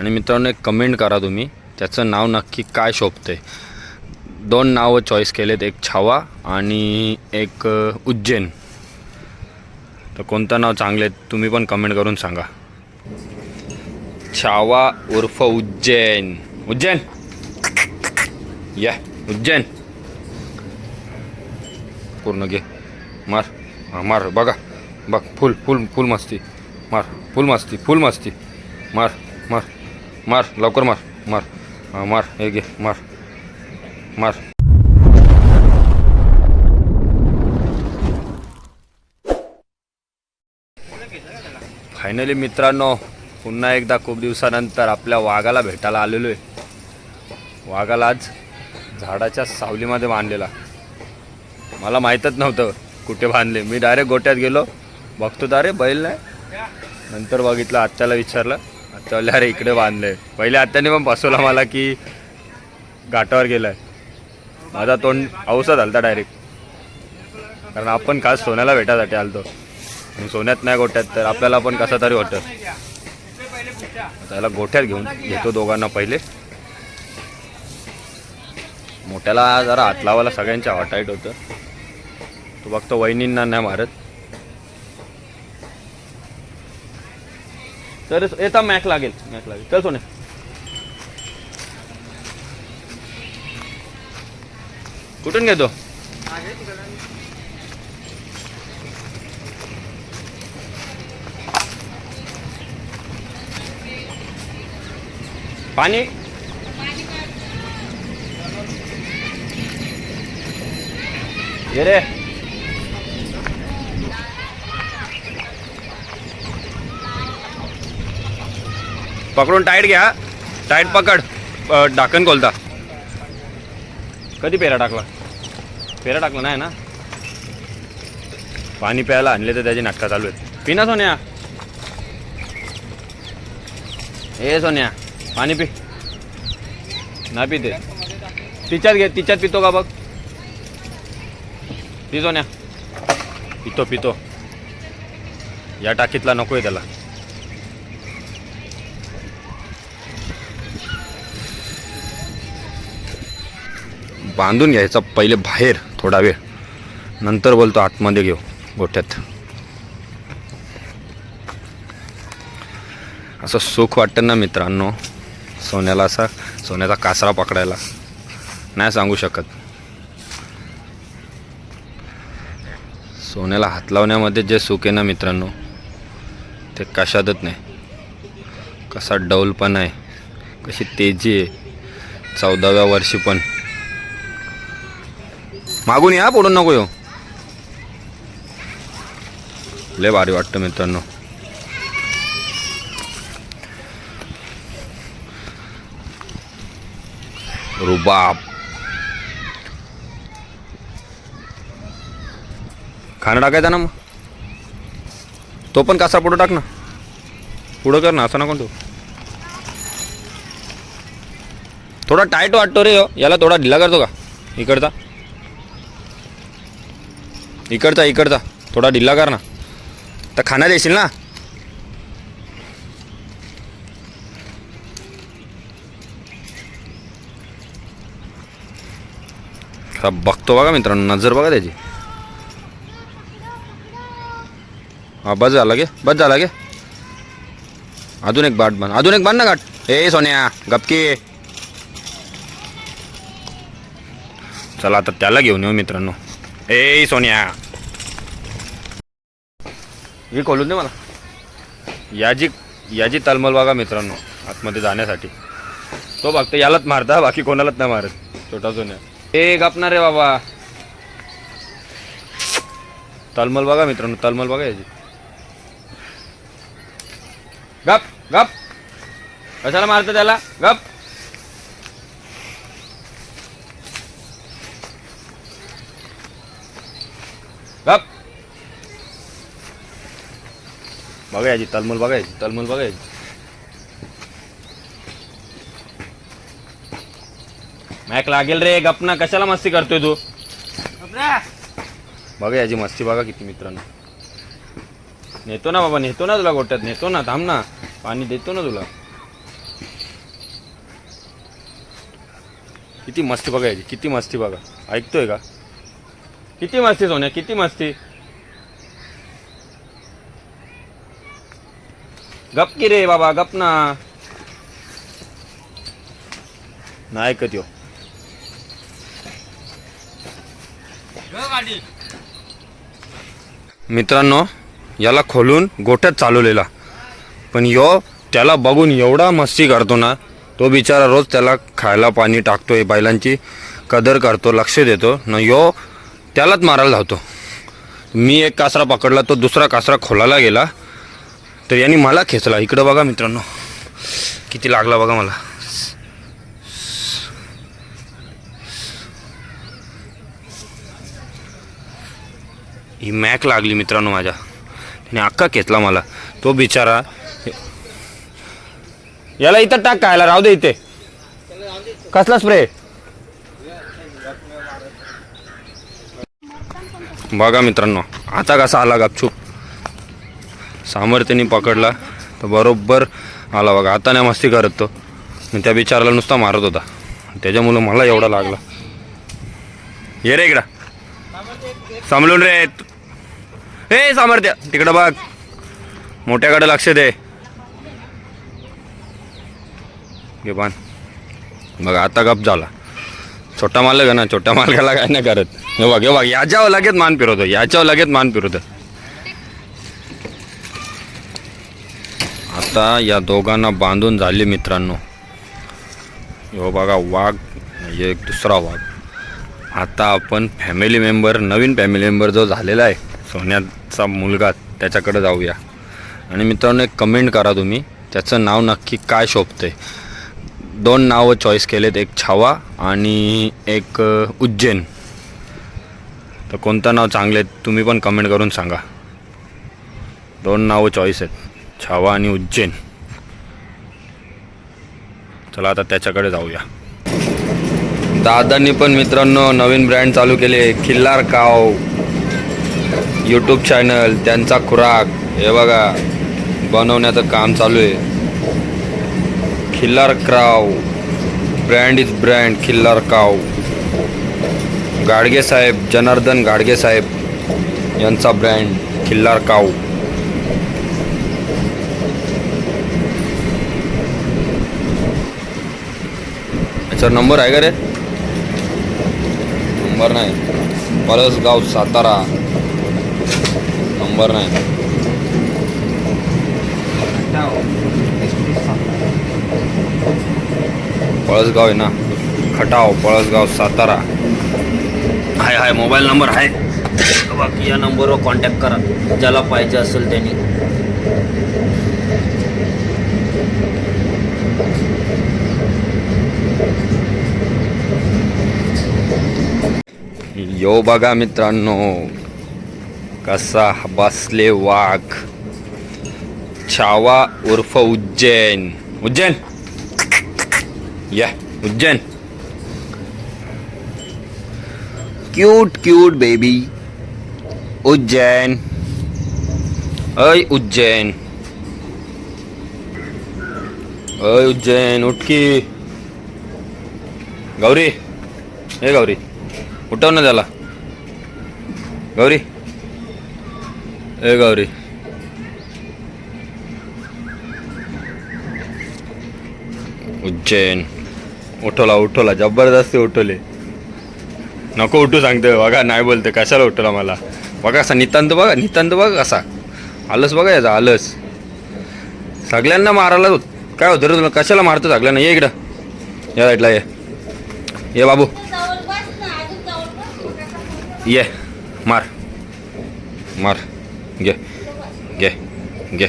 आणि मित्रांनो एक कमेंट करा तुम्ही. त्याचं नाव नक्की काय शोभते दोन नावं चॉईस केलेत एक छावा आणि एक उज्जैन. तर कोणतं नाव चांगले तुम्ही पण कमेंट करून सांगा. छावा उर्फ उज्जैन. उज्जैन? या उज्जैन. पूर्ण घे. मार. मार. बघा. बघ फुल फुल फुल मस्ती. मार. फुल मस्ती फुल मस्ती. मार मार. मार लवकर मार मार. मार हे घे मार. मार. फायनली मित्रांनो पुन्हा एकदा खूप दिवसानंतर आपल्या वाघाला भेटायला आलेलो आहे. वाघाला आज झाडाच्या सावलीमध्ये बांधलेला. मला माहीतच नव्हतं कुठे बांधले. मी डायरेक्ट गोट्यात गेलो बघतो तर अरे बैल नाही. नंतर बघितलं आत्याला विचारलं. चला बोलले अरे इकडे बांधलंय पहिले आत्याने पण बसवला मला की घाटावर गेलाय. माझा तोंड औसा झालता डायरेक्ट कारण आपण खास सोन्याला भेटायसाठी आलतो. सोन्यात नाही गोट्यात तर आपल्याला पण कसं तरी होतं त्याला गोठ्यात घेऊन घेतो दोघांना पहिले. मोठ्याला जरा हात लावायला सगळ्यांच्या हॉटाईट होतं. तो फक्त वहिनींना नाही मारत. तर येता मॅक लागेल. मॅक लागेल. चल सोने. कुठून घेतो? पाणी? ये रे. पकडून टाईट घ्या. टाईट पकड. डाकन कोलता कधी पेरा टाकला? पेरा टाकला नाही ना? पाणी प्यायला आणले तर त्याची नाटका चालू आहेत. पिना सोन्या. ए सोन्या पाणी पी. नाही पिते तिच्यात घे तिच्यात पितो का बघ? पी सोन्या. पितो पितो. या टाकीतला नको आहे त्याला. बांधून घ्यायचा पहिले बाहेर थोडा वेळ. नंतर बोलतो आतमध्ये घेऊ गोठ्यात. असं सुख वाटतं ना मित्रांनो सोन्याला असा सोन्याचा कासरा पकडायला. नाही सांगू शकत. सोन्याला हात लावण्यामध्ये जे सुख आहे ना मित्रांनो ते कशातच नाही. कसा डौलपण आहे कशी तेजी आहे. चौदाव्या वर्षी पण मागून या पडून नको येऊ लय भारी वाटतं मित्रांनो. रुबाब खाणं टाकायचं ना मग? तो पण कसा पुढं टाक ना. पुढं कर ना असं नको तू. थोडा टाईट वाटतो रे हो। याला थोडा ढिला करतो का? इकडचा. इकडचा इकडचा. थोडा ढिल्ला कर ना. तर खाना देशील ना? बघतो बघा मित्रांनो नजर बघा त्याची. हा बस झाला गे बस झाला गे. अजून एक बाट बांध अजून एक बांध ना गाठ ए सोन्या गपकी चला आता त्याला घेऊन येऊ मित्रांनो. ए सोन्या मी खोलून दे मला. याची याची तलमल बघा मित्रांनो आतमध्ये जाण्यासाठी. तो फक्त यालाच मारता बाकी कोणालाच नाही मारत. छोटा सोन्या. ए गपणार रे बाबा. तलमल बघा मित्रांनो तलमल बघा याची. गप गप. कशाला मारतं त्याला? गप. बघायची तलमल बघायची. तलमल बघायची. मॅक लागेल रे गपना कशाला मस्ती करतोय तू? बघा याची मस्ती बघा किती मित्रांनो. नेतो ना बाबा नेतो ना तुला गोट्यात नेतो ना थांब ना. पाणी देतो ना तुला. किती मस्ती बघा याची किती मस्ती बघा. ऐकतोय का? किती मस्ती सोन्या किती मस्ती? गप की रे बाबा गप ना. नाही ऐकत यो. मित्रांनो याला खोलून गोठ्यात चालवलेला. पण यो त्याला बघून एवढा मस्ती करतो ना तो बिचारा रोज त्याला खायला पाणी टाकतोय बैलांची कदर करतो लक्ष देतो. न यो त्यालाच मारायला धावतो. मी एक कासरा पकडला तो दुसरा कासरा खोलायला गेला. तर यांनी मला खेचला. इकडं बघा मित्रांनो. किती लागला बघा मला. ही मॅक लागली मित्रांनो माझ्या. त्याने अक्का खेचला मला. तो बिचारा याला इथं टाक कायला राहू दे इथे. कसला स्प्रे बघा मित्रांनो. आता कसा आला गपचूप. सामर्थ्याने पकडला तर बरोबर आला बघा. आता नाही मस्ती करत तो. मी त्या बिचाराला नुसता मारत होता. त्याच्यामुळं मला एवढा लागला. ये रे इकडं. समलून रे. हे सामर्थ्य. तिकडं बघ. मोठ्याकडे लक्ष दे. घे बाण बघा आता गप झाला. छोटा मालक आहे ना छोट्या मालकाला काय नाही करत. हे बघ हे बघ याच्यावर लगेच मान फिरवतो. याच्यावर लगेच मान फिरवतो. आता या दोघांना बांधून झाले मित्रांनो. हो बघा वाघ म्हणजे एक दुसरा वाघ. आता आपण फॅमिली मेंबर नवीन फॅमिली मेंबर जो झालेला आहे सोन्याचा मुलगा त्याच्याकडे जाऊया. आणि मित्रांनो एक कमेंट करा तुम्ही त्याचं नाव नक्की काय शोभते दोन नावं चॉईस केलेत एक छावा आणि एक उज्जैन. तर कोणतं नाव चांगले आहेत तुम्ही पण कमेंट करून सांगा. दोन नावं चॉईस आहेत. छावा आणि उज्जैन. चला आता त्याच्याकडे जाऊया. दादांनी पण मित्रांनो नवीन ब्रँड चालू केले खिल्लार काव. यूट्यूब चॅनल त्यांचा खुराक. हे बघा बनवण्याचं काम चालू आहे. Khillar cow brand is brand Khillar cow. Gadge साहेब जनार्दन गाडगे साहेब यांचा brand Khillar cow sir number आहे का रे? नंबर नाही. पळसगाव सातारा. नंबर नाही. पळसगाव आहे ना. Khatav Palasgaon Satara. Hi hi mobile number आहे. बाकी या नंबरवर कॉन्टॅक्ट करा. ज्याला पाहिजे असेल त्यांनी. यो बघा मित्रांनो, कसा बसले वाघ. छावा उर्फ़ उज्जैन. उज्जैन. या, Ujjain. Cute cute baby Ujjain. अय उज्जैन. अय उज्जैन उठकी गौरी. हे गौरी. उठव ना त्याला. गौरी. ए गौरी. उज्जैन. उठवला उठवला. जबरदस्ती उठवले. नको उठू सांगते बघा नाही बोलते कशाला उठवला मला? बघा असा नितांत बघा नितांत बघा कसा. आलस बघा याचा आलस. सगळ्यांना मारायला काय होतं रे तुला? कशाला मारतो सगळ्यांना? ये इकडं. या साईडला ये. ये बाबू. ये मार मार घे घे घे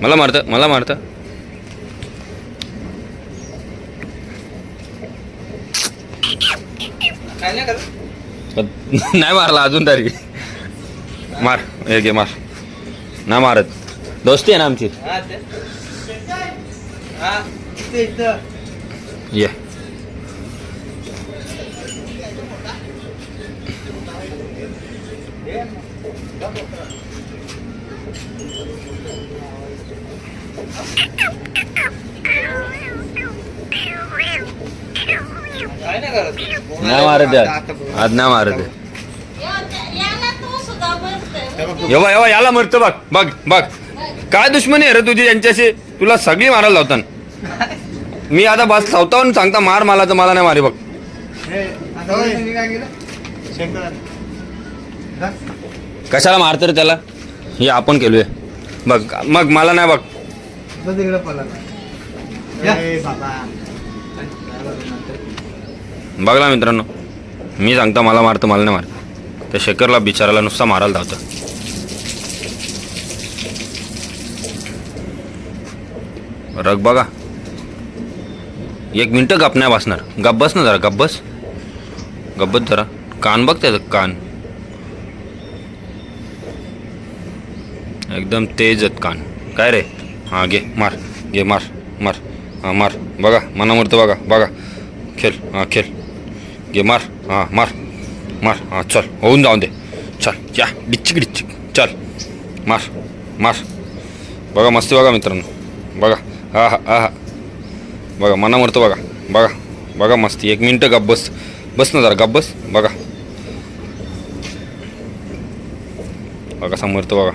मला मारतं मला मारतं. नाही मारला अजून तरी. मार हे घे मार. ना मारत. दोस्ती आहे ना आमची? ये. मारत आहे नाही मारत आहे. याला तो सुद्धा बसतोय येवा येवा याला मरतं बघ बघ बघ. काय दुश्मनी आहे रे तुझी यांच्याशी तुला सगळी मारायला लावतात मी आता बस लावता सांगता मार मला तर मला नाही मारे बघ. कशाला मारतं रे त्याला? हे आपण केलोय. बघ मग मला नाही बघ. बघला मित्रांनो. मी सांगता मला मारतं मला नाही मार. त्या शेखरला बिचाराला नुसता मारायला धावतं. रग बघा. एक मिनटं गप नाही बसणार. गप बस ना जरा गप बस. गप जरा. कान बघ त्याचं कान. एकदम तेज आहेत कान. काय रे? हां घे मार घे मार मार. हां मार. बघा मनामूर्त बघा बघा. खेळ हां खेळ. घे मार. हां मार मार हां चल होऊन जाऊन दे चल या डिच्चिक डिच्चिक चल मार मार बघा मस्ती बघा मित्रांनो बघा हा हा हा हा बघा मनामूर्त बघा बघा बघा मस्ती एक मिनटं गप बस बस ना जरा गप बस बघा बघा समर्थ बघा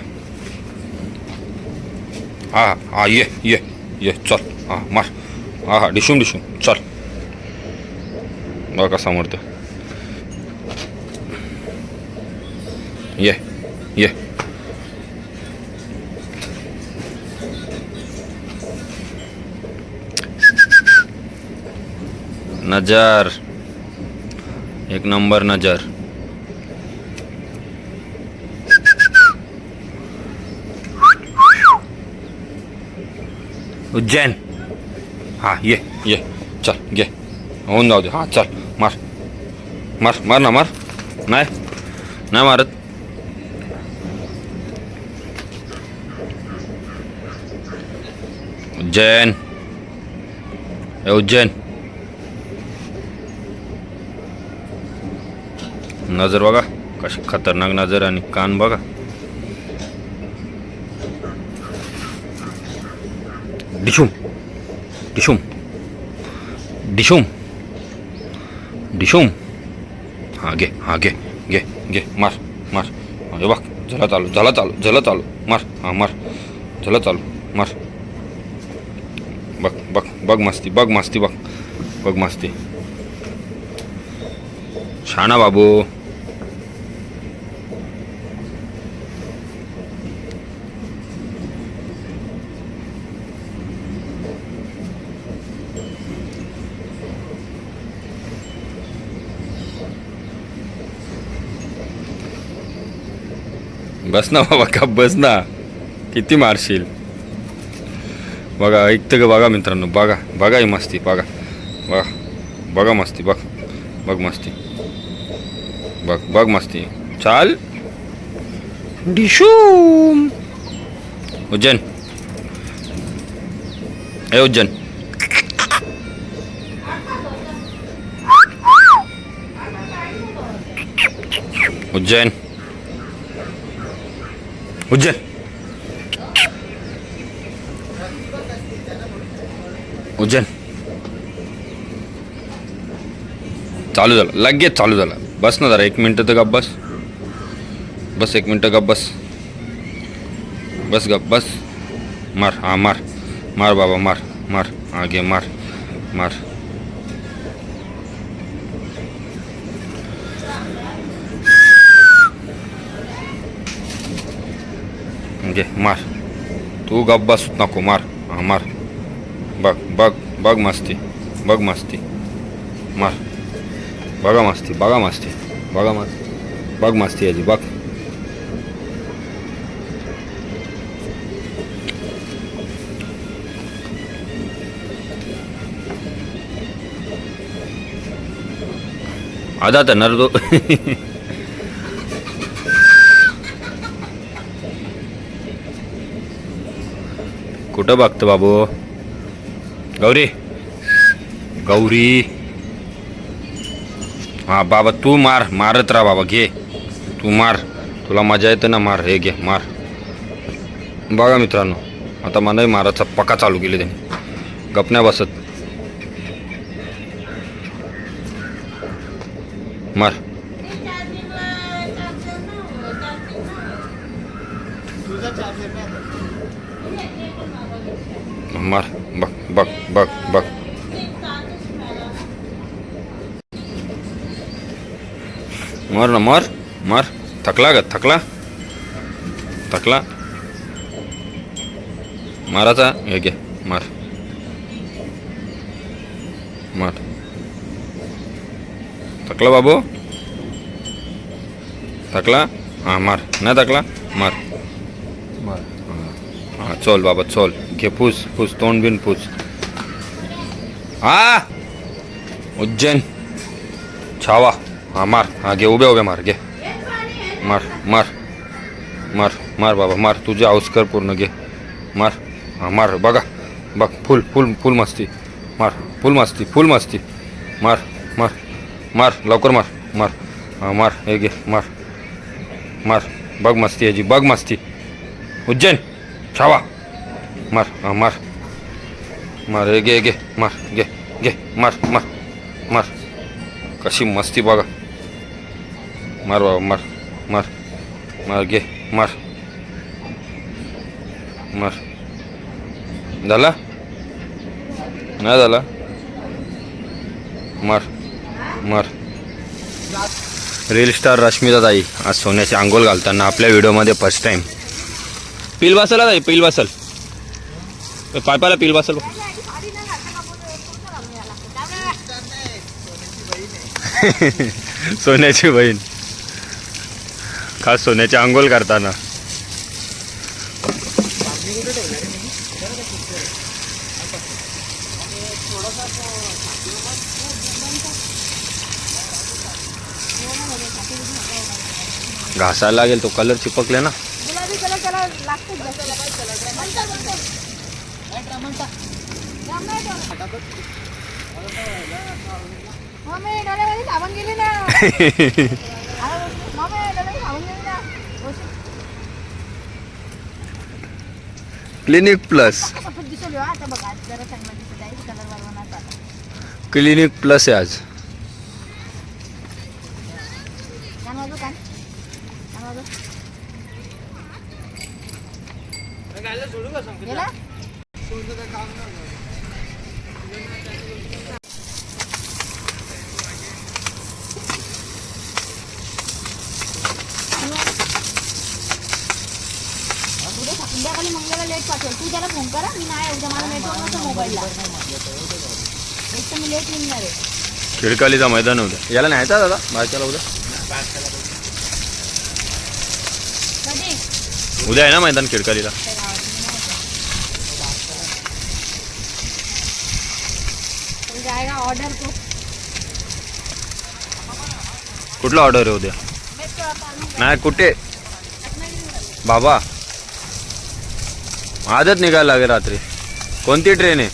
हा हा हा ये ये ये चल हां मार हा हा डिशूम डिशूम चल बघा समर्थ ये ये नज़र एक नंबर नज़र उज्जैन हाँ ये ये चल ये होऊन जाऊ हा चल मार मार मार ना मार नाही नाही मारत उज्जैन। ए उज्जैन। नजर बघा कशी खतरनाक नजर आणि कान बघा। डिशूम डिशूम डिशूम डिशूम। हा घे हा घे घे घे मार मार। बघ झाला चालू झाला चालू झाला चालू मार हा मार झाला चालू मार। बघ बघ बघ मस्ती बघ मस्ती बघ बघ मस्ती. छाना बाबू. बस ना बाबा का बस ना? किती मारशील? बघा ऐकतं का बघा मित्रांनो बघा बघा ही मस्ती बघा बघा बघा मस्ती बघ बघ मस्ती बघ बघ मस्ती चाल डिशूम उज्जैन ए उज्जैन उज्जैन उज्जैन उज्जैन. चालू झालं. लगेच चालू झालं. बस ना जरा एक मिनटं तर गप बस. बस एक मिनटं गप बस. बस गप बस. मार हां मार. मार बाबा मार मार. हां घे मार मार. घे मार. तू गप बस नको मार. बघ बघ बघ मस्ती बघ मस्ती. मा बघा मस्ती बघा मस्ती बघा मस्ती बघ मस्ती याची बघ. आधा तर नरदो. कुठं बघतं बाबू? गौरी। गौरी। हा बाबा तू मार मारत राहा बाबा घे. तू मार. तुला मजा येते ना मार हे घे मार. बघा मित्रांनो आता मलाही मारायचा पक्का चालू केली त्याने. गपण्या बसत. मार. मार. बघ बघ बघ. मार ना मार मार. थकला ग थकला. थकला. माराचा हे घे मार. मार. थकला बाबू? थकला? हां मार. नाही थकला? मार. मार. हां चल बाबा चल. घे फूस फूस तोंड बिन फूस. हा उज्जैन। छावा। हाँ, मार। हाँ घे उभ्या उभ्या मार मार मार। मार मार, बाबा, मार। तुझे हाऊस कर पूर्ण घे मार। हाँ, मार बघा बघ फुल फुल फुल मस्ती। मार, फुल मस्ती फुल मस्ती। मार मार मार, लवकर मार। मार। हाँ, मार हे घे मार। मार बघ मस्ती याची बघ मस्ती। उज्जैन। छावा। मार, हाँ, मार। मार हे घे घे मार घे घे मार मार मार. कशी मस्ती बघा. मार बाबा मार मार मार घे मार. मार. झाला? नाही झाला? मार मार. रील स्टार रश्मिता ताई आज सोन्याची आंघोळ घालताना आपल्या व्हिडिओमध्ये फर्स्ट टाइम पील बसला ताई पील बसल पायपाला पिल बसल सोन्याची बहीण. खास सोन्याची आंघोळ करताना. घासायला लागेल तो कलर चिपकले ना. Clinic plus. हो, क्लिनिक प्लस आहे आज. कान वाजव कान कान वाजव गेला उद्या संध्याकाळी पाठवेल तू त्याला फोन करा. मी नाही उद्या मला नेटवर्क नसतं मोबाईलला एक तर मी लेट निघणार आहे. खिडकालीचा मैदान होतं याला नाही दादा? बारक्याला उद्या. कधी? उद्या आहे ना मैदान खिडकालीला. तो ऑर्डर कुठला ऑर्डर आहे उद्या? नाही कुठे? बाबा. आजच निघायला लागेल रात्री. कोणती ट्रेन आहे?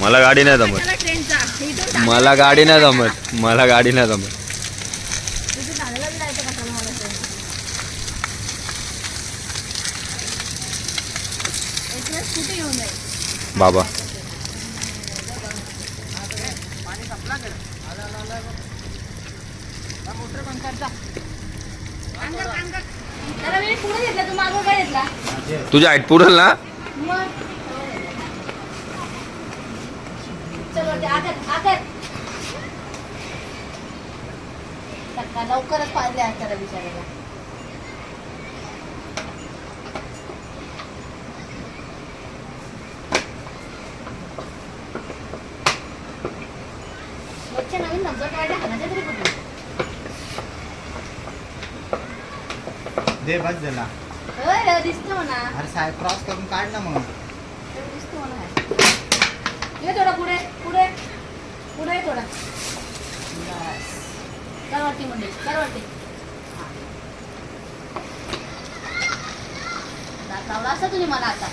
मला गाडी नाही जमत. मला गाडी नाही जमत. मला गाडी नाही जमत. बाबा ठाण्याला बी जायचं कशाला मला ट्रेन एक वेळेस कुठे घेऊन जाईल बाबा त्याला मी पुढे घेतला तू मागं काय घेतला तुझ्या हाईट पुरेल ना? लवकरच पाजले आज त्याला बिचारायला वरच्या नवीन नंबर काढले हाणाच्या तरी कुठे? दे बस झाला होय दिसतो म्हणा. अरे साहेब क्रॉस करून काढ ना मग. दिसतो म्हणा. ये थोडा पुढे पुढे पुढे थोडा. कर वरती मुंडे कर वरती. दात लावला असता तुम्ही मला आता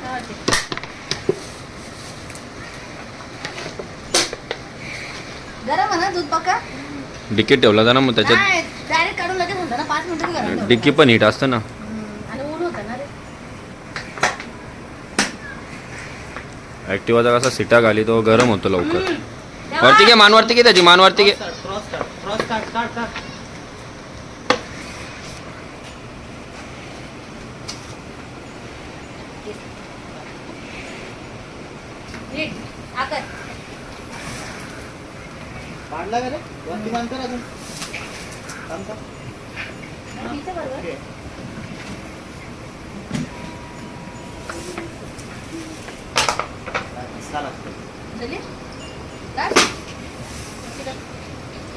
कर वरती. गरम आहे ना दूध बघा डिकीट ठेवला होता ना मग त्याच्यात नाही डायरेक्ट काढून लगेच होतं ना पाच मिनिटं घरात ठेवलं. डिक्की पण हिट असतं ना हम्म, आणि ऊन होतं ना रे ऍक्टिवाचा कसा सिटा घाली तो गरम होतो लवकर हम्म. वरती घे मान वरती घे त्याची मान वरती घे क्रॉस काढ क्रॉस काढ काढ काढ काढला का रे वरती बांध कर अजून थांब थांब. तिचं बरोबर. ओके. चला. झाली? काढ. तिथं.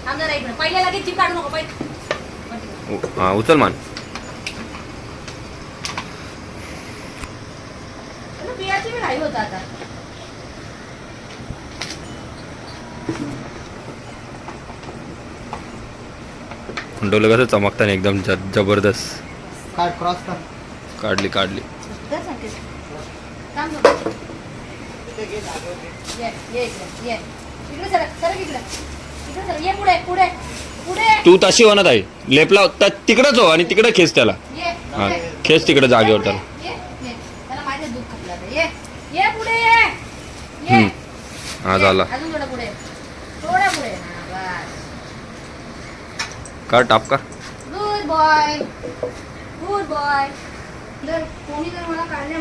थांब जरा इकडं. पहिल्या लगेच जीप काढू नको पहिले वरती. उ- हा उचल मान अरे, बियाची बी घाई होतं आता डोलं कसं चमकताना एकदम ज- जबरदस्त काढ क्रॉस कर काढली काढली जर सांगते थांब बघ. इथे घे जागेवर घे. ये ये इकडे ये इकडे सरक सरक इकडे इकडे सरक ये पुढे पुढे पुढे. तू तशी होणार आहे. लेपला तिकडंच हो आणि तिकडे खेच त्याला. ये हा. खेच तिकडे जागेवर त्याला. ये ये त्याला माझ्या दूध खाल्लं आता. ये ये पुढे ये ये हम्म. हा ये. झाला अजून थोडं पुढे थोडं पुढे हा, बस कर टाप कर। गुड बॉय गुड बॉय जर कोणी जर मला काढले